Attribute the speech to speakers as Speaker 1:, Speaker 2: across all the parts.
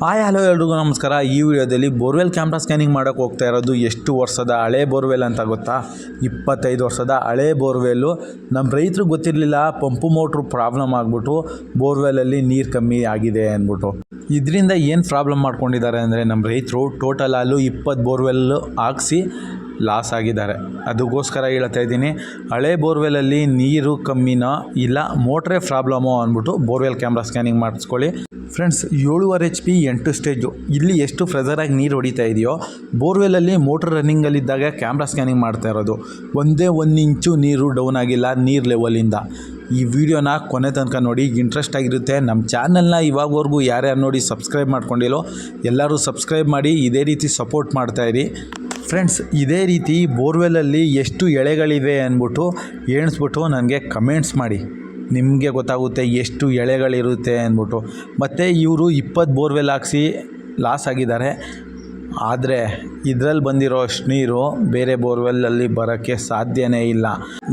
Speaker 1: Hi, hello ಎಲ್ರಿಗೂ ನಮಸ್ಕಾರ. ಈ ವಿಡಿಯೋದಲ್ಲಿ ಬೋರ್ವೆಲ್ ಕ್ಯಾಮ್ರಾ ಸ್ಕ್ಯಾನಿಂಗ್ ಮಾಡೋಕೆ ಹೋಗ್ತಾ ಇರೋದು ಎಷ್ಟು ವರ್ಷದ ಹಳೆ ಬೋರ್ವೆಲ್ ಅಂತ ಗೊತ್ತಾ? ಇಪ್ಪತ್ತೈದು ವರ್ಷದ ಹಳೆ ಬೋರ್ವೆಲ್ಲು. ನಮ್ಮ ರೈತರು ಗೊತ್ತಿರಲಿಲ್ಲ, ಪಂಪು ಮೋಟ್ರು ಪ್ರಾಬ್ಲಮ್ ಆಗಿಬಿಟ್ಟು ಬೋರ್ವೆಲಲ್ಲಿ ನೀರು ಕಮ್ಮಿ ಆಗಿದೆ ಅಂದ್ಬಿಟ್ಟು. ಇದರಿಂದ ಏನು ಪ್ರಾಬ್ಲಮ್ ಮಾಡ್ಕೊಂಡಿದ್ದಾರೆ ಅಂದರೆ ನಮ್ಮ ರೈತರು ಟೋಟಲ್ ಅಲ್ಲೂ ಇಪ್ಪತ್ತು ಬೋರ್ವೆಲ್ಲು ಹಾಕ್ಸಿ ಲಾಸ್ ಆಗಿದ್ದಾರೆ. ಅದಕ್ಕೋಸ್ಕರ ಹೇಳ್ತಾ ಇದ್ದೀನಿ, ಹಳೆ ಬೋರ್ವೆಲಲ್ಲಿ ನೀರು ಕಮ್ಮಿನ ಇಲ್ಲ, ಮೋಟ್ರೇ ಪ್ರಾಬ್ಲಮು ಅಂದ್ಬಿಟ್ಟು ಬೋರ್ವೆಲ್ ಕ್ಯಾಮ್ರಾ ಸ್ಕ್ಯಾನಿಂಗ್ ಮಾಡಿಸ್ಕೊಳ್ಳಿ. ಫ್ರೆಂಡ್ಸ್, ಏಳುವರೆ ಎಚ್ ಪಿ ಎಂಟು ಸ್ಟೇಜು. ಇಲ್ಲಿ ಎಷ್ಟು ಫ್ರೆಜರಾಗಿ ನೀರು ಹೊಡಿತಾ ಇದೆಯೋ, ಬೋರ್ವೆಲಲ್ಲಿ ಮೋಟ್ರ್ ರನ್ನಿಂಗಲ್ಲಿದ್ದಾಗ ಕ್ಯಾಮ್ರಾ ಸ್ಕ್ಯಾನಿಂಗ್ ಮಾಡ್ತಾ ಇರೋದು. ಒಂದೇ ಒಂದು ಇಂಚು ನೀರು ಡೌನ್ ಆಗಿಲ್ಲ ನೀರು ಲೆವೆಲಿಂದ ಈ ವಿಡಿಯೋನ ಕೊನೆ ತನಕ ನೋಡಿ ಇಂಟ್ರೆಸ್ಟ್ ಆಗಿರುತ್ತೆ. ನಮ್ಮ ಚಾನಲ್ನ ಇವಾಗವರೆಗೂ ಯಾರ್ಯಾರು ನೋಡಿ ಸಬ್ಸ್ಕ್ರೈಬ್ ಮಾಡ್ಕೊಂಡಿಲ್ಲೋ ಎಲ್ಲರೂ ಸಬ್ಸ್ಕ್ರೈಬ್ ಮಾಡಿ, ಇದೇ ರೀತಿ ಸಪೋರ್ಟ್ ಮಾಡ್ತಾಯಿರಿ ಫ್ರೆಂಡ್ಸ್ ಇದೇ ರೀತಿ ಬೋರ್ವೆಲಲ್ಲಿ ಎಷ್ಟು ಎಳೆಗಳಿವೆ ಅಂದ್ಬಿಟ್ಟು ಎಣಿಸ್ಬಿಟ್ಟು ನನಗೆ ಕಮೆಂಟ್ಸ್ ಮಾಡಿ. ನಿಮಗೆ ಗೊತ್ತಾಗುತ್ತೆ ಎಷ್ಟು ಎಳೆಗಳಿರುತ್ತೆ ಅಂದ್ಬಿಟ್ಟು. ಮತ್ತು ಇವರು ಇಪ್ಪತ್ತು ಬೋರ್ವೆಲ್ ಹಾಕ್ಸಿ ಲಾಸ್ ಆಗಿದ್ದಾರೆ. ಆದರೆ ಇದರಲ್ಲಿ ಬಂದಿರೋ ಅಷ್ಟು ನೀರು ಬೇರೆ ಬೋರ್ವೆಲ್ಲಲ್ಲಿ ಬರೋಕ್ಕೆ ಸಾಧ್ಯನೇ ಇಲ್ಲ.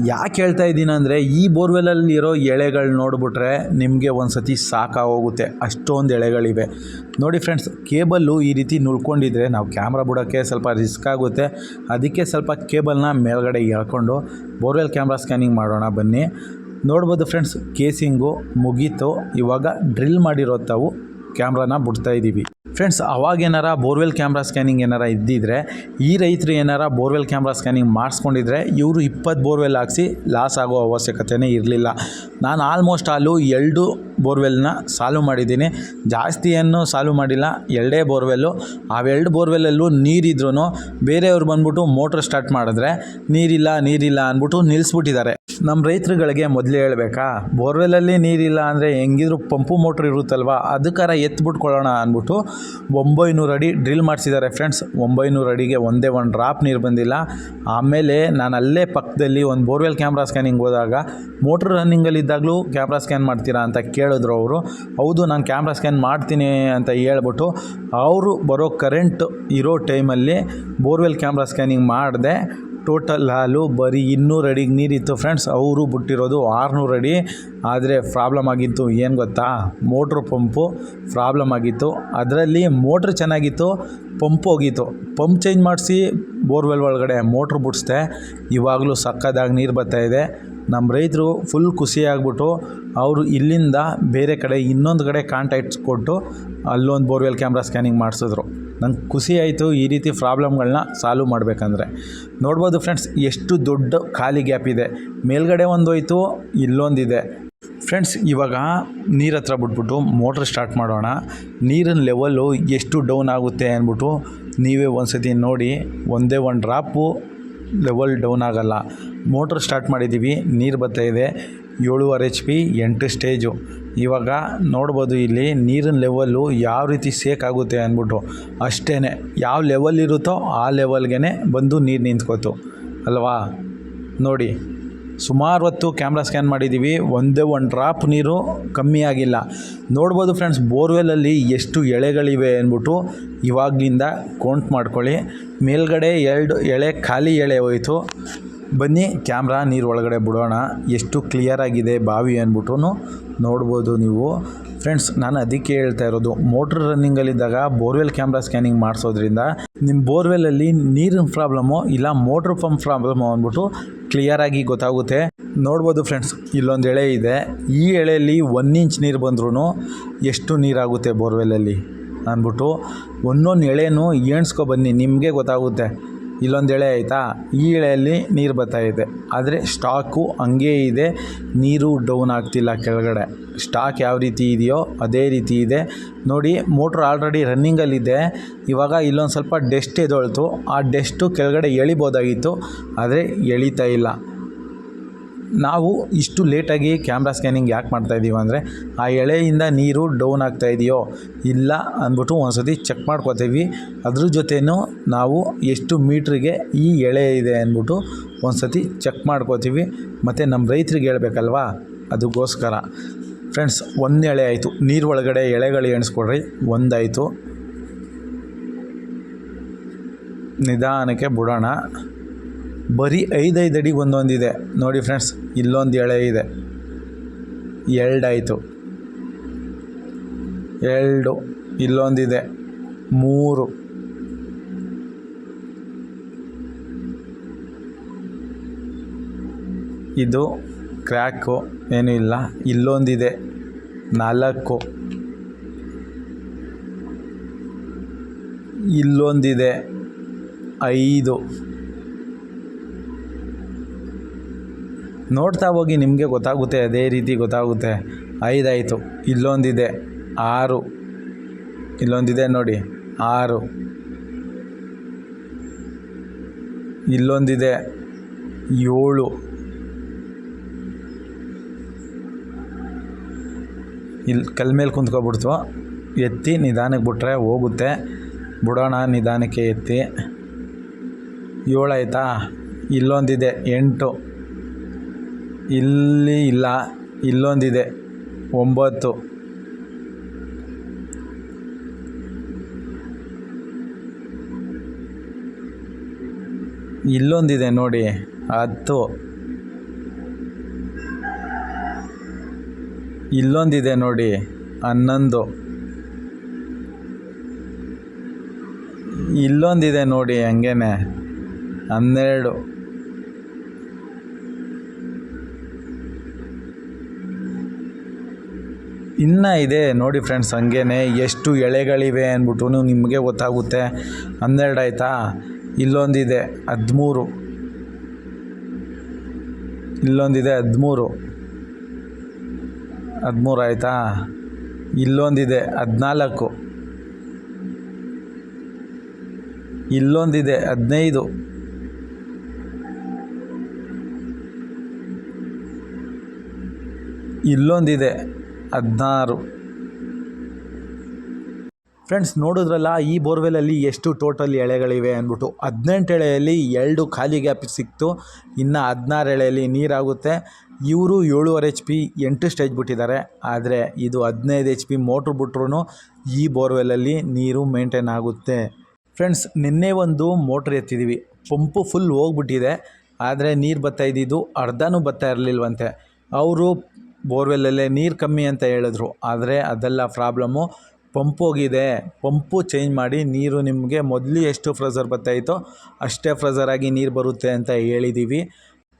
Speaker 1: ಯಾಕೆ ಹೇಳ್ತಾ ಇದ್ದೀನಿ ಅಂದರೆ ಈ ಬೋರ್ವೆಲಲ್ಲಿರೋ ಎಳೆಗಳು ನೋಡಿಬಿಟ್ರೆ ನಿಮಗೆ ಒಂದು ಸತಿ ಸಾಕಾಗೋಗುತ್ತೆ. ಅಷ್ಟೊಂದು ಎಳೆಗಳಿವೆ. ನೋಡಿ ಫ್ರೆಂಡ್ಸ್ ಕೇಬಲ್ಲು ಈ ರೀತಿ ನುಳ್ಕೊಂಡಿದ್ರೆ ನಾವು ಕ್ಯಾಮ್ರಾ ಬಿಡೋಕ್ಕೆ ಸ್ವಲ್ಪ ರಿಸ್ಕ್ ಆಗುತ್ತೆ. ಅದಕ್ಕೆ ಸ್ವಲ್ಪ ಕೇಬಲ್ನ ಮೇಲ್ಗಡೆ ಎಳ್ಕೊಂಡು ಬೋರ್ವೆಲ್ ಕ್ಯಾಮ್ರಾ ಸ್ಕ್ಯಾನಿಂಗ್ ಮಾಡೋಣ ಬನ್ನಿ. ನೋಡ್ಬೋದು ಫ್ರೆಂಡ್ಸ್ ಕೇಸಿಂಗು ಮುಗೀತು. ಇವಾಗ ಡ್ರಿಲ್ ಮಾಡಿರೋ ತಾವು ಕ್ಯಾಮ್ರಾನ ಬಿಡ್ತಾ ಇದ್ದೀವಿ ಫ್ರೆಂಡ್ಸ್ ಅವಾಗೇನಾರ ಬೋರ್ವೆಲ್ ಕ್ಯಾಮ್ರಾ ಸ್ಕ್ಯಾನಿಂಗ್ ಏನಾರ ಇದ್ದಿದ್ರೆ, ಈ ರೈತರು ಏನಾರ ಬೋರ್ವೆಲ್ ಕ್ಯಾಮ್ರಾ ಸ್ಕ್ಯಾನಿಂಗ್ ಮಾಡಿಸ್ಕೊಂಡಿದ್ರೆ ಇವರು ಇಪ್ಪತ್ತು ಬೋರ್ವೆಲ್ ಹಾಕ್ಸಿ ಲಾಸ್ ಆಗೋ ಅವಶ್ಯಕತೆನೇ ಇರಲಿಲ್ಲ. ನಾನು ಆಲ್ಮೋಸ್ಟ್ ಆಲು ಎರಡು ಬೋರ್ವೆಲ್ನ ಸಾಲ್ವ್ ಮಾಡಿದ್ದೀನಿ. ಜಾಸ್ತಿಯನ್ನು ಸಾಲ್ವ್ ಮಾಡಿಲ್ಲ, ಎರಡೇ ಬೋರ್ವೆಲ್ಲು. ಅವೆರಡು ಬೋರ್ವೆಲ್ಲಲ್ಲೂ ನೀರಿದ್ರೂ ಬೇರೆಯವ್ರು ಬಂದ್ಬಿಟ್ಟು ಮೋಟ್ರ್ ಸ್ಟಾರ್ಟ್ ಮಾಡಿದ್ರೆ ನೀರಿಲ್ಲ ನೀರಿಲ್ಲ ಅಂದ್ಬಿಟ್ಟು ನಿಲ್ಲಿಸ್ಬಿಟ್ಟಿದ್ದಾರೆ ನಮ್ಮ ರೈತರುಗಳಿಗೆ ಮೊದಲೇ ಹೇಳಬೇಕಾ, ಬೋರ್ವೆಲಲ್ಲಿ ನೀರಿಲ್ಲ ಅಂದರೆ ಹೆಂಗಿದ್ರು ಪಂಪು ಮೋಟ್ರ್ ಇರುತ್ತಲ್ವ ಅದಕ್ಕಾರ ಎತ್ಬಿಟ್ಕೊಳ್ಳೋಣ ಅಂದ್ಬಿಟ್ಟು ಒಂಬೈನೂರು ಅಡಿ ಡ್ರಿಲ್ ಮಾಡಿಸಿದ್ದಾರೆ ಫ್ರೆಂಡ್ಸ್. ಒಂಬೈನೂರು ಅಡಿಗೆ ಒಂದೇ ಒಂದು ಡ್ರಾಪ್ ನೀರು ಬಂದಿಲ್ಲ. ಆಮೇಲೆ ನಾನು ಅಲ್ಲೇ ಪಕ್ಕದಲ್ಲಿ ಒಂದು ಬೋರ್ವೆಲ್ ಕ್ಯಾಮ್ರಾ ಸ್ಕ್ಯಾನಿಂಗ್ ಹೋದಾಗ, ಮೋಟ್ರ್ ರನ್ನಿಂಗಲ್ಲಿದ್ದಾಗಲೂ ಕ್ಯಾಮ್ರಾ ಸ್ಕ್ಯಾನ್ ಮಾಡ್ತೀರಾ ಅಂತ ಕೇಳಿದ್ರು ಅವರು. ಹೌದು, ನಾನು ಕ್ಯಾಮ್ರಾ ಸ್ಕ್ಯಾನ್ ಮಾಡ್ತೀನಿ ಅಂತ ಹೇಳ್ಬಿಟ್ಟು ಅವರು ಬರೋ ಕರೆಂಟ್ ಇರೋ ಟೈಮಲ್ಲಿ ಬೋರ್ವೆಲ್ ಕ್ಯಾಮ್ರಾ ಸ್ಕ್ಯಾನಿಂಗ್ ಮಾಡಿದೆ. ಟೋಟಲ್ ಹಾಲು, ಬರೀ ಇನ್ನೂರು ಅಡಿಗೆ ನೀರಿತ್ತು ಫ್ರೆಂಡ್ಸ್ ಅವರು ಬಿಟ್ಟಿರೋದು ಆರುನೂರು ಅಡಿ. ಆದರೆ ಪ್ರಾಬ್ಲಮ್ ಆಗಿತ್ತು, ಏನು ಗೊತ್ತಾ? ಮೋಟ್ರ್ ಪಂಪು ಪ್ರಾಬ್ಲಮ್ ಆಗಿತ್ತು. ಅದರಲ್ಲಿ ಮೋಟ್ರ್ ಚೆನ್ನಾಗಿತ್ತು ಪಂಪ್ ಹೋಗಿತ್ತು. ಪಂಪ್ ಚೇಂಜ್ ಮಾಡಿಸಿ ಬೋರ್ವೆಲ್ ಒಳಗಡೆ ಮೋಟ್ರ್ ಬಿಡಿಸ್ದೆ. ಇವಾಗಲೂ ಸಕ್ಕದಾಗಿ ನೀರು ಬರ್ತಾಯಿದೆ ನಮ್ಮ ರೈತರು ಫುಲ್ ಖುಷಿಯಾಗ್ಬಿಟ್ಟು ಅವರು ಇಲ್ಲಿಂದ ಬೇರೆ ಕಡೆ ಇನ್ನೊಂದು ಕಡೆ ಕಾಂಟ್ಯಾಕ್ಟ್ಸ್ ಕೊಟ್ಟು ಅಲ್ಲೊಂದು ಬೋರ್ವೆಲ್ ಕ್ಯಾಮ್ರಾ ಸ್ಕ್ಯಾನಿಂಗ್ ಮಾಡಿಸಿದ್ರು. ನಂಗೆ ಖುಷಿ ಆಯಿತು ಈ ರೀತಿ ಪ್ರಾಬ್ಲಮ್ಗಳನ್ನ ಸಾಲ್ವ್ ಮಾಡಬೇಕಂದ್ರೆ. ನೋಡ್ಬೋದು ಫ್ರೆಂಡ್ಸ್, ಎಷ್ಟು ದೊಡ್ಡ ಖಾಲಿ ಗ್ಯಾಪ್ ಇದೆ. ಮೇಲ್ಗಡೆ ಒಂದು ಹೋಯ್ತು ಇಲ್ಲೊಂದಿದೆ. ಫ್ರೆಂಡ್ಸ್, ಇವಾಗ ನೀರ ಹತ್ರ ಬಿಟ್ಬಿಟ್ಟು ಮೋಟ್ರ್ ಸ್ಟಾರ್ಟ್ ಮಾಡೋಣ. ನೀರಿನ ಲೆವೆಲ್ಲು ಎಷ್ಟು ಡೌನ್ ಆಗುತ್ತೆ ಅಂದ್ಬಿಟ್ಟು ನೀವೇ ಒಂದು ಸತಿ ನೋಡಿ, ಒಂದೇ ಒಂದು ಡ್ರಾಪು ಲೆವೆಲ್ ಡೌನ್ ಆಗೋಲ್ಲ. ಮೋಟ್ರ್ ಸ್ಟಾರ್ಟ್ ಮಾಡಿದ್ದೀವಿ, ನೀರು ಬರ್ತಾ ಇದೆ. ಏಳುವರೆ ಎಚ್ ಪಿ ಎಂಟು ಸ್ಟೇಜು. ಇವಾಗ ನೋಡ್ಬೋದು ಇಲ್ಲಿ ನೀರಿನ ಲೆವೆಲ್ಲು ಯಾವ ರೀತಿ ಸೇಕ್ ಆಗುತ್ತೆ ಅಂದ್ಬಿಟ್ಟು. ಅಷ್ಟೇ ಯಾವ ಲೆವೆಲ್ ಇರುತ್ತೋ ಆ ಲೆವೆಲ್ಗೆ ಬಂದು ನೀರು ನಿಂತ್ಕೋತು, ಅಲ್ವಾ? ನೋಡಿ, ಸುಮಾರು ಹೊತ್ತು ಕ್ಯಾಮ್ರಾ ಸ್ಕ್ಯಾನ್ ಮಾಡಿದ್ದೀವಿ ಒಂದೇ ಒಂದು ಡ್ರಾಪ್ ನೀರು ಕಮ್ಮಿ ಆಗಿಲ್ಲ. ನೋಡ್ಬೋದು ಫ್ರೆಂಡ್ಸ್ ಬೋರ್ವೆಲಲ್ಲಿ ಎಷ್ಟು ಎಳೆಗಳಿವೆ ಅಂದ್ಬಿಟ್ಟು ಇವಾಗಲಿಂದ ಕೌಂಟ್ ಮಾಡ್ಕೊಳ್ಳಿ. ಮೇಲ್ಗಡೆ ಎರಡು ಎಳೆ, ಖಾಲಿ ಎಳೆ ಹೋಯಿತು. ಬನ್ನಿ, ಕ್ಯಾಮ್ರಾ ನೀರು ಒಳಗಡೆ ಬಿಡೋಣ. ಎಷ್ಟು ಕ್ಲಿಯರ್ ಆಗಿದೆ ಬಾವಿ ಅಂದ್ಬಿಟ್ಟು ನೋಡ್ಬೋದು ನೀವು. ಫ್ರೆಂಡ್ಸ್ ನಾನು ಅದಕ್ಕೆ ಹೇಳ್ತಾ ಇರೋದು ಮೋಟ್ರ್ ರನ್ನಿಂಗಲ್ಲಿದ್ದಾಗ ಬೋರ್ವೆಲ್ ಕ್ಯಾಮ್ರಾ ಸ್ಕ್ಯಾನಿಂಗ್ ಮಾಡಿಸೋದ್ರಿಂದ ನಿಮ್ಮ ಬೋರ್ವೆಲಲ್ಲಿ ನೀರಿನ ಪ್ರಾಬ್ಲಮ್ಮು ಇಲ್ಲ ಮೋಟ್ರ್ ಪಂಪ್ ಪ್ರಾಬ್ಲಮ್ಮು ಅಂದ್ಬಿಟ್ಟು ಕ್ಲಿಯರಾಗಿ ಗೊತ್ತಾಗುತ್ತೆ. ನೋಡ್ಬೋದು ಫ್ರೆಂಡ್ಸ್ ಇಲ್ಲೊಂದು ಎಳೆ ಇದೆ. ಈ ಎಳೆಯಲ್ಲಿ ಒನ್ ಇಂಚ್ ನೀರು ಬಂದ್ರೂ ಎಷ್ಟು ನೀರಾಗುತ್ತೆ ಬೋರ್ವೆಲಲ್ಲಿ ಅಂದ್ಬಿಟ್ಟು ಒಂದೊಂದು ಎಳೆನೂ ಏಣಿಸ್ಕೊ ಬನ್ನಿ, ನಿಮಗೆ ಗೊತ್ತಾಗುತ್ತೆ. ಇಲ್ಲೊಂದು ಎಳೆ ಆಯಿತಾ? ಈ ಎಳೆಯಲ್ಲಿ ನೀರು ಇದೆ. ಆದರೆ ಸ್ಟಾಕು ಹಂಗೇ ಇದೆ. ನೀರು ಡೌನ್ ಆಗ್ತಿಲ್ಲ ಕೆಳಗಡೆ. ಸ್ಟಾಕ್ ಯಾವ ರೀತಿ ಇದೆಯೋ ಅದೇ ರೀತಿ ಇದೆ. ನೋಡಿ, ಮೋಟ್ರ್ ಆಲ್ರೆಡಿ ರನ್ನಿಂಗಲ್ಲಿದೆ ಇವಾಗ ಇಲ್ಲೊಂದು ಸ್ವಲ್ಪ ಡೆಸ್ಟ್ ಎದೊಳ್ತು. ಆ ಡೆಸ್ಟು ಕೆಳಗಡೆ ಎಳಿಬೋದಾಗಿತ್ತು. ಆದರೆ ಎಳಿತಾ ಇಲ್ಲ. ನಾವು ಇಷ್ಟು ಲೇಟಾಗಿ ಕ್ಯಾಮ್ರಾ ಸ್ಕ್ಯಾನಿಂಗ್ ಯಾಕೆ ಮಾಡ್ತಾಯಿದ್ದೀವಿ ಅಂದರೆ, ಆ ಎಳೆಯಿಂದ ನೀರು ಡೌನ್ ಆಗ್ತಾ ಇದೆಯೋ ಇಲ್ಲ ಅಂದ್ಬಿಟ್ಟು ಒಂದು ಚೆಕ್ ಮಾಡ್ಕೋತೀವಿ. ಅದ್ರ ಜೊತೆಯೂ ನಾವು ಎಷ್ಟು ಮೀಟ್ರಿಗೆ ಈ ಎಳೆ ಇದೆ ಅಂದ್ಬಿಟ್ಟು ಒಂದು ಚೆಕ್ ಮಾಡ್ಕೋತೀವಿ. ಮತ್ತು ನಮ್ಮ ರೈತರಿಗೆ ಹೇಳ್ಬೇಕಲ್ವಾ? ಅದಕ್ಕೋಸ್ಕರ ಫ್ರೆಂಡ್ಸ್ ಒಂದು ಎಳೆ ಆಯಿತು. ನೀರು ಒಳಗಡೆ ಎಳೆಗಳು ಎಣಿಸ್ಕೊಡ್ರಿ. ಒಂದಾಯಿತು. ನಿಧಾನಕ್ಕೆ ಬಿಡೋಣ. ಬರೀ ಐದೈದು ಅಡಿಗೆ ಒಂದೊಂದಿದೆ. ನೋಡಿ ಫ್ರೆಂಡ್ಸ್ ಇಲ್ಲೊಂದು ಎಳೆ ಇದೆ. ಎರಡಾಯಿತು ಎರಡು ಇಲ್ಲೊಂದಿದೆ. ಮೂರು. ಇದು ಕ್ರ್ಯಾಕು, ಏನೂ ಇಲ್ಲ. ಇಲ್ಲೊಂದಿದೆ. ನಾಲ್ಕು. ಇಲ್ಲೊಂದಿದೆ. ಐದು. ನೋಡ್ತಾ ಹೋಗಿ ನಿಮಗೆ ಗೊತ್ತಾಗುತ್ತೆ, ಅದೇ ರೀತಿ ಗೊತ್ತಾಗುತ್ತೆ. ಐದಾಯಿತು, ಇಲ್ಲೊಂದಿದೆ, ಆರು. ಇಲ್ಲೊಂದಿದೆ ನೋಡಿ, ಆರು. ಇಲ್ಲೊಂದಿದೆ, ಏಳು. ಇಲ್ಲಿ ಕಲ್ ಮೇಲೆ ಕುಂತ್ಕೊಬಿಡ್ತು. ಎತ್ತಿ ನಿಧಾನಕ್ಕೆ ಬಿಟ್ರೆ ಹೋಗುತ್ತೆ. ಬಿಡೋಣ, ನಿಧಾನಕ್ಕೆ ಎತ್ತಿ. ಏಳಾಯ್ತಾ? ಇಲ್ಲೊಂದಿದೆ, ಎಂಟು. ಇಲ್ಲಿ ಇಲ್ಲ ಇಲ್ಲೊಂದಿದೆ. ಒಂಬತ್ತು. ಇಲ್ಲೊಂದಿದೆ ನೋಡಿ ಹತ್ತು. ಇಲ್ಲೊಂದಿದೆ ನೋಡಿ ಹನ್ನೊಂದು. ಇಲ್ಲೊಂದಿದೆ ನೋಡಿ ಹಂಗೇನೆ ಹನ್ನೆರಡು. ಇನ್ನು ಇದೆ. ನೋಡಿ ಫ್ರೆಂಡ್ಸ್ ಹಂಗೇನೆ. ಎಷ್ಟು ಎಳೆಗಳಿವೆ ಅಂದ್ಬಿಟ್ಟು ನಿಮಗೆ ಗೊತ್ತಾಗುತ್ತೆ. ಹನ್ನೆರಡು ಆಯಿತಾ? ಇಲ್ಲೊಂದಿದೆ, ಹದಿಮೂರು. ಇಲ್ಲೊಂದಿದೆ, ಹದಿಮೂರು. ಹದಿಮೂರು ಆಯಿತಾ? ಇಲ್ಲೊಂದಿದೆ, ಹದಿನಾಲ್ಕು. ಇಲ್ಲೊಂದಿದೆ, ಹದಿನೈದು. ಇಲ್ಲೊಂದಿದೆ ಹದಿನಾರು. ಫ್ರೆಂಡ್ಸ್ ನೋಡಿದ್ರಲ್ಲ, ಈ ಬೋರ್ವೆಲಲ್ಲಿ ಎಷ್ಟು ಟೋಟಲ್ ಎಳೆಗಳಿವೆ ಅಂದ್ಬಿಟ್ಟು. ಹದಿನೆಂಟು ಎಳೆಯಲ್ಲಿ ಎರಡು ಖಾಲಿ ಗ್ಯಾಪ್ ಸಿಕ್ತು. ಇನ್ನು ಹದಿನಾರು ಎಳೆಯಲ್ಲಿ ನೀರಾಗುತ್ತೆ. ಇವರು ಏಳುವರೆ ಎಚ್ ಪಿ ಎಂಟು ಸ್ಟೇಜ್ ಬಿಟ್ಟಿದ್ದಾರೆ. ಆದರೆ ಇದು ಹದಿನೈದು ಎಚ್ ಪಿ ಮೋಟ್ರ್ ಬಿಟ್ರು ಈ ಬೋರ್ವೆಲಲ್ಲಿ ನೀರು ಮೇಂಟೈನ್ ಆಗುತ್ತೆ. ಫ್ರೆಂಡ್ಸ್ ನಿನ್ನೆ ಒಂದು ಮೋಟ್ರ್ ಎತ್ತಿದ್ದೀವಿ ಪಂಪು ಫುಲ್ ಹೋಗ್ಬಿಟ್ಟಿದೆ. ಆದರೆ ನೀರು ಬರ್ತಾ ಇದ್ದಿದ್ದು ಅರ್ಧನೂ ಬರ್ತಾ ಇರಲಿಲ್ವಂತೆ. ಅವರು ಬೋರ್ವೆಲ್ಲಲ್ಲೇ ನೀರು ಕಮ್ಮಿ ಅಂತ ಹೇಳಿದ್ರು. ಆದರೆ ಅದೆಲ್ಲ ಪ್ರಾಬ್ಲಮ್ಮು ಪಂಪ್ ಹೋಗಿದೆ. ಪಂಪು ಚೇಂಜ್ ಮಾಡಿ ನೀರು ನಿಮಗೆ ಮೊದಲು ಎಷ್ಟು ಫ್ರೆಸರ್ ಬರ್ತಾಯಿತ್ತೋ ಅಷ್ಟೇ ಫ್ರೆಸರ್ ಆಗಿ ನೀರು ಬರುತ್ತೆ ಅಂತ ಹೇಳಿದ್ದೀವಿ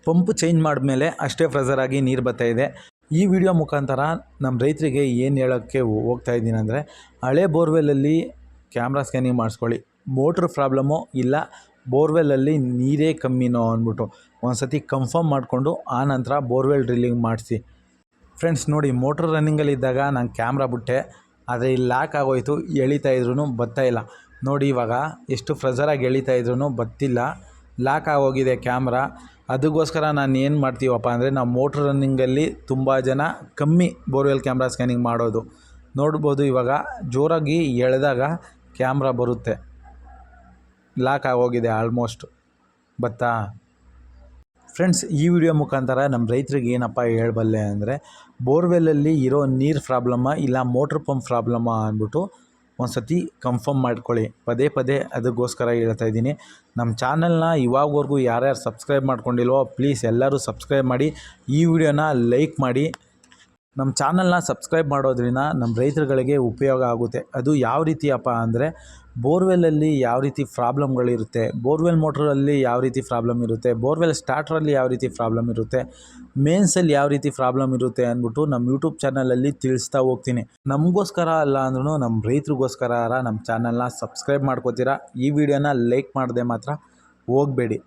Speaker 1: ಪಂಪ್ ಚೇಂಜ್ ಮಾಡಿದ್ಮೇಲೆ ಅಷ್ಟೇ ಫ್ರೆಸರ್ ಆಗಿ ನೀರು ಬರ್ತಾಯಿದೆ ಈ ವಿಡಿಯೋ ಮುಖಾಂತರ ನಮ್ಮ ರೈತರಿಗೆ ಏನು ಹೇಳೋಕ್ಕೆ ಹೋಗ್ತಾ ಇದ್ದೀನಿ ಅಂದರೆ ಹಳೆ ಬೋರ್ವೆಲಲ್ಲಿ ಕ್ಯಾಮ್ರಾ ಸ್ಕ್ಯಾನಿಂಗ್ ಮಾಡಿಸ್ಕೊಳ್ಳಿ. ಮೋಟ್ರ್ ಪ್ರಾಬ್ಲಮ್ಮು ಇಲ್ಲ. ಬೋರ್ವೆಲಲ್ಲಿ ನೀರೇ ಕಮ್ಮಿನೋ ಅಂದ್ಬಿಟ್ಟು ಒಂದು ಸತಿ ಕನ್ಫರ್ಮ್ ಮಾಡಿಕೊಂಡು ಆ ನಂತರ ಬೋರ್ವೆಲ್ ಡ್ರಿಲ್ಲಿಂಗ್ ಮಾಡಿಸಿ. ಫ್ರೆಂಡ್ಸ್ ನೋಡಿ ಮೋಟ್ರ್ ರನ್ನಿಂಗಲ್ಲಿದ್ದಾಗ ನಾನು ಕ್ಯಾಮ್ರಾ ಬಿಟ್ಟೆ ಆದರೆ ಇಲ್ಲಿ ಲಾಕ್ ಆಗೋಯ್ತು, ಎಳಿತಾ ಇದ್ರೂ ಇಲ್ಲ. ನೋಡಿ ಇವಾಗ ಎಷ್ಟು ಫ್ರೆಝರಾಗಿ ಎಳಿತಾ ಇದ್ರೂ ಬತ್ತಿಲ್ಲ, ಲಾಕ್ ಆಗೋಗಿದೆ ಕ್ಯಾಮ್ರಾ. ಅದಕ್ಕೋಸ್ಕರ ನಾನು ಏನು ಮಾಡ್ತೀವಪ್ಪ ಅಂದರೆ ನಾವು ಮೋಟ್ರ್ ರನ್ನಿಂಗಲ್ಲಿ ತುಂಬ ಜನ ಕಮ್ಮಿ ಬೋರ್ವೆಲ್ ಕ್ಯಾಮ್ರಾ ಸ್ಕ್ಯಾನಿಂಗ್ ಮಾಡೋದು. ನೋಡ್ಬೋದು ಇವಾಗ ಜೋರಾಗಿ ಎಳೆದಾಗ ಕ್ಯಾಮ್ರಾ ಬರುತ್ತೆ. ಲಾಕ್ ಆಗೋಗಿದೆ ಆಲ್ಮೋಸ್ಟ್. ಬತ್ತಾ? ಫ್ರೆಂಡ್ಸ್, ಈ ವಿಡಿಯೋ ಮುಖಾಂತರ ನಮ್ಮ ರೈತರಿಗೆ ಏನಪ್ಪ ಹೇಳಬಲ್ಲೆ ಅಂದರೆ ಬೋರ್ವೆಲ್ಲಲ್ಲಿ ಇರೋ ನೀರು ಪ್ರಾಬ್ಲಮ್ಮ ಇಲ್ಲ ಮೋಟ್ರ್ ಪಂಪ್ ಪ್ರಾಬ್ಲಮ್ಮ ಅಂದ್ಬಿಟ್ಟು ಒಂದು ಸತಿ ಕನ್ಫರ್ಮ್ ಮಾಡ್ಕೊಳ್ಳಿ. ಪದೇ ಪದೇ ಅದಕ್ಕೋಸ್ಕರ ಹೇಳ್ತಾ ಇದ್ದೀನಿ. ನಮ್ಮ ಚಾನಲ್ನ ಇವಾಗವರೆಗೂ ಯಾರ್ಯಾರು ಸಬ್ಸ್ಕ್ರೈಬ್ ಮಾಡ್ಕೊಂಡಿಲ್ವೋ ಪ್ಲೀಸ್ ಎಲ್ಲರೂ ಸಬ್ಸ್ಕ್ರೈಬ್ ಮಾಡಿ, ಈ ವಿಡಿಯೋನ ಲೈಕ್ ಮಾಡಿ. ನಮ್ಮ ಚಾನಲ್ನ ಸಬ್ಸ್ಕ್ರೈಬ್ ಮಾಡೋದ್ರಿಂದ ನಮ್ಮ ರೈತರುಗಳಿಗೆ ಉಪಯೋಗ ಆಗುತ್ತೆ. ಅದು ಯಾವ ರೀತಿಯಪ್ಪ ಅಂದರೆ ಬೋರ್ವೆಲಲ್ಲಿ ಯಾವ ರೀತಿ ಪ್ರಾಬ್ಲಮ್ಗಳಿರುತ್ತೆ ಬೋರ್ವೆಲ್ ಮೋಟ್ರಲ್ಲಿ ಯಾವ ರೀತಿ ಪ್ರಾಬ್ಲಮ್ ಇರುತ್ತೆ, ಬೋರ್ವೆಲ್ ಸ್ಟಾರ್ಟ್ರಲ್ಲಿ ಯಾವ ರೀತಿ ಪ್ರಾಬ್ಲಮ್ ಇರುತ್ತೆ, ಮೇನ್ಸಲ್ಲಿ ಯಾವ ರೀತಿ ಪ್ರಾಬ್ಲಮ್ ಇರುತ್ತೆ ಅಂದ್ಬಿಟ್ಟು ನಮ್ಮ ಯೂಟ್ಯೂಬ್ ಚಾನಲಲ್ಲಿ ತಿಳಿಸ್ತಾ ಹೋಗ್ತೀನಿ. ನಮಗೋಸ್ಕರ ಅಲ್ಲ ಅಂದ್ರೂ ನಮ್ಮ ರೈತರಿಗೋಸ್ಕರ ನಮ್ಮ ಚಾನಲ್ನ ಸಬ್ಸ್ಕ್ರೈಬ್ ಮಾಡ್ಕೋತೀರಾ. ಈ ವಿಡಿಯೋನ ಲೈಕ್ ಮಾಡದೆ ಮಾತ್ರ ಹೋಗಬೇಡಿ.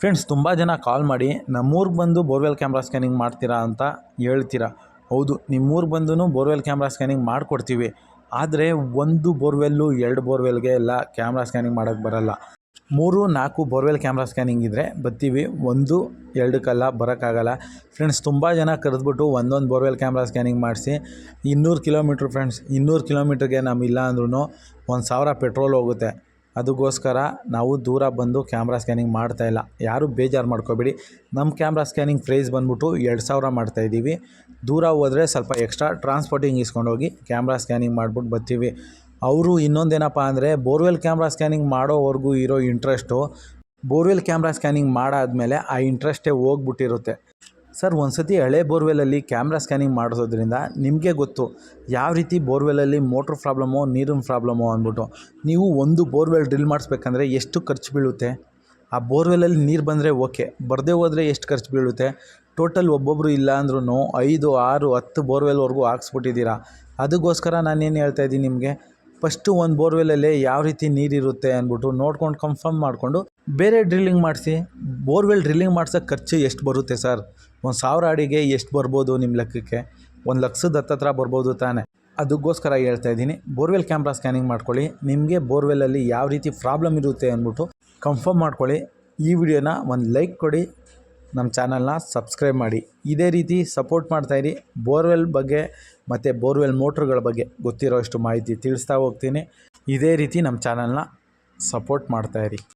Speaker 1: ಫ್ರೆಂಡ್ಸ್, ತುಂಬ ಜನ ಕಾಲ್ ಮಾಡಿ, ನಮ್ಮೂರಿಗೆ ಬಂದು ಬೋರ್ವೆಲ್ ಕ್ಯಾಮ್ರಾ ಸ್ಕ್ಯಾನಿಂಗ್ ಮಾಡ್ತೀರಾ ಅಂತ ಹೇಳ್ತೀರಾ. ಹೌದು, ನಿಮ್ಮೂರಿಗೆ ಬಂದು ಬೋರ್ವೆಲ್ ಕ್ಯಾಮ್ರಾ ಸ್ಕ್ಯಾನಿಂಗ್ ಮಾಡಿಕೊಡ್ತೀವಿ. ಆದರೆ ಒಂದು ಬೋರ್ವೆಲ್ಲು, ಎರಡು ಬೋರ್ವೆಲ್ಗೆ ಎಲ್ಲ ಕ್ಯಾಮ್ರಾ ಸ್ಕ್ಯಾನಿಂಗ್ ಮಾಡೋಕ್ಕೆ ಬರೋಲ್ಲ. ಮೂರು, ನಾಲ್ಕು ಬೋರ್ವೆಲ್ ಕ್ಯಾಮ್ರಾ ಸ್ಕ್ಯಾನಿಂಗ್ ಇದ್ದರೆ ಬರ್ತೀವಿ. ಒಂದು ಎರಡಕ್ಕೆಲ್ಲ ಬರೋಕ್ಕಾಗಲ್ಲ. ಫ್ರೆಂಡ್ಸ್ ತುಂಬ ಜನ ಕರೆದ್ಬಿಟ್ಟು ಒಂದೊಂದು ಬೋರ್ವೆಲ್ ಕ್ಯಾಮ್ರಾ ಸ್ಕ್ಯಾನಿಂಗ್ ಮಾಡಿಸಿ, ಇನ್ನೂರು ಕಿಲೋಮೀಟ್ರ್ ಫ್ರೆಂಡ್ಸ್ ಇನ್ನೂರು ಕಿಲೋಮೀಟ್ರಿಗೆ ನಮ್ಮಿಲ್ಲ ಅಂದ್ರೂ ಒಂದು ಸಾವಿರ ಪೆಟ್ರೋಲ್ ಹೋಗುತ್ತೆ. ಅದಕ್ಕೋಸ್ಕರ ನಾವು ದೂರ ಬಂದು ಕ್ಯಾಮ್ರಾ ಸ್ಕ್ಯಾನಿಂಗ್ ಮಾಡ್ತಾಯಿಲ್ಲ ಯಾರೂ ಬೇಜಾರು ಮಾಡ್ಕೋಬೇಡಿ. ನಮ್ಮ ಕ್ಯಾಮ್ರಾ ಸ್ಕ್ಯಾನಿಂಗ್ ಪ್ರೈಸ್ ಬಂದ್ಬಿಟ್ಟು ಎರಡು ಸಾವಿರ ಮಾಡ್ತಾಯಿದ್ದೀವಿ ದೂರ ಹೋದರೆ ಸ್ವಲ್ಪ ಎಕ್ಸ್ಟ್ರಾ ಟ್ರಾನ್ಸ್ಪೋರ್ಟಿಂಗ್ ಇಸ್ಕೊಂಡೋಗಿ ಕ್ಯಾಮ್ರಾ ಸ್ಕ್ಯಾನಿಂಗ್ ಮಾಡ್ಬಿಟ್ಟು ಬರ್ತೀವಿ. ಅವರು ಇನ್ನೊಂದೇನಪ್ಪ ಅಂದರೆ ಬೋರ್ವೆಲ್ ಕ್ಯಾಮ್ರಾ ಸ್ಕ್ಯಾನಿಂಗ್ ಮಾಡೋವರೆಗೂ ಇರೋ ಇಂಟ್ರೆಸ್ಟು ಬೋರ್ವೆಲ್ ಕ್ಯಾಮ್ರಾ ಸ್ಕ್ಯಾನಿಂಗ್ ಮಾಡಾದಮೇಲೆ ಆ ಇಂಟ್ರೆಸ್ಟೇ ಹೋಗ್ಬಿಟ್ಟಿರುತ್ತೆ. ಸರ್ ಒಂದು ಸತಿ ಹಳೆ ಬೋರ್ವೆಲಲ್ಲಿ ಕ್ಯಾಮ್ರಾ ಸ್ಕ್ಯಾನಿಂಗ್ ಮಾಡಿಸೋದ್ರಿಂದ ನಿಮಗೆ ಗೊತ್ತು ಯಾವ ರೀತಿ ಬೋರ್ವೆಲಲ್ಲಿ ಮೋಟ್ರ್ ಪ್ರಾಬ್ಲಮೋ, ನೀರಿನ ಪ್ರಾಬ್ಲಮೋ ಅಂದ್ಬಿಟ್ಟು. ನೀವು ಒಂದು ಬೋರ್ವೆಲ್ ಡ್ರಿಲ್ ಮಾಡಿಸ್ಬೇಕಂದ್ರೆ ಎಷ್ಟು ಖರ್ಚು ಬೀಳುತ್ತೆ? ಆ ಬೋರ್ವೆಲಲ್ಲಿ ನೀರು ಬಂದರೆ ಓಕೆ, ಬರದೇ ಹೋದರೆ ಎಷ್ಟು ಖರ್ಚು ಬೀಳುತ್ತೆ? ಟೋಟಲ್ ಒಬ್ಬೊಬ್ಬರು ಇಲ್ಲ ಅಂದ್ರೂ ಐದು, ಆರು, ಹತ್ತು ಬೋರ್ವೆಲ್ವರೆಗೂ ಹಾಕ್ಸ್ಬಿಟ್ಟಿದ್ದೀರಾ? ಅದಕ್ಕೋಸ್ಕರ ನಾನೇನು ಹೇಳ್ತಾ ಇದ್ದೀನಿ ನಿಮಗೆ, ಫಸ್ಟು ಒಂದು ಬೋರ್ವೆಲಲ್ಲೇ ಯಾವ ರೀತಿ ನೀರಿರುತ್ತೆ ಅಂದ್ಬಿಟ್ಟು ನೋಡ್ಕೊಂಡು ಕನ್ಫರ್ಮ್ ಮಾಡಿಕೊಂಡು ಬೇರೆ ಡ್ರಿಲ್ಲಿಂಗ್ ಮಾಡಿಸಿ, ಬೋರ್ವೆಲ್ ಡ್ರಿಲ್ಲಿಂಗ್ ಮಾಡ್ಸೋಕ್ಕೆ ಖರ್ಚು ಎಷ್ಟು ಬರುತ್ತೆ ಸರ್? ಒಂದು ಸಾವಿರ ಅಡಿಗೆ ಎಷ್ಟು ಬರ್ಬೋದು ನಿಮ್ಮ ಲೆಕ್ಕಕ್ಕೆ? ಒಂದು ಲಕ್ಷದ ಹತ್ತತ್ರ ಬರ್ಬೋದು ತಾನೇ. ಅದಕ್ಕೋಸ್ಕರ ಹೇಳ್ತಾ ಇದ್ದೀನಿ, ಬೋರ್ವೆಲ್ ಕ್ಯಾಮ್ರಾ ಸ್ಕ್ಯಾನಿಂಗ್ ಮಾಡ್ಕೊಳ್ಳಿ. ನಿಮಗೆ ಬೋರ್ವೆಲಲ್ಲಿ ಯಾವ ರೀತಿ ಪ್ರಾಬ್ಲಮ್ ಇರುತ್ತೆ ಅಂದ್ಬಿಟ್ಟು ಕನ್ಫರ್ಮ್ ಮಾಡ್ಕೊಳ್ಳಿ. ಈ ವಿಡಿಯೋನ ಒಂದು ಲೈಕ್ ಕೊಡಿ ನಮ್ಮ ಚಾನಲ್ನ ಸಬ್ಸ್ಕ್ರೈಬ್ ಮಾಡಿ. ಇದೇ ರೀತಿ ಸಪೋರ್ಟ್ ಮಾಡ್ತಾಯಿರಿ ಬೋರ್ವೆಲ್ ಬಗ್ಗೆ ಮತ್ತು ಬೋರ್ವೆಲ್ ಮೋಟ್ರ್ಗಳ ಬಗ್ಗೆ ಗೊತ್ತಿರೋ ಅಷ್ಟು ಮಾಹಿತಿ ತಿಳಿಸ್ತಾ ಹೋಗ್ತೀನಿ. ಇದೇ ರೀತಿ ನಮ್ಮ ಚಾನಲ್ನ ಸಪೋರ್ಟ್ ಮಾಡ್ತಾಯಿರಿ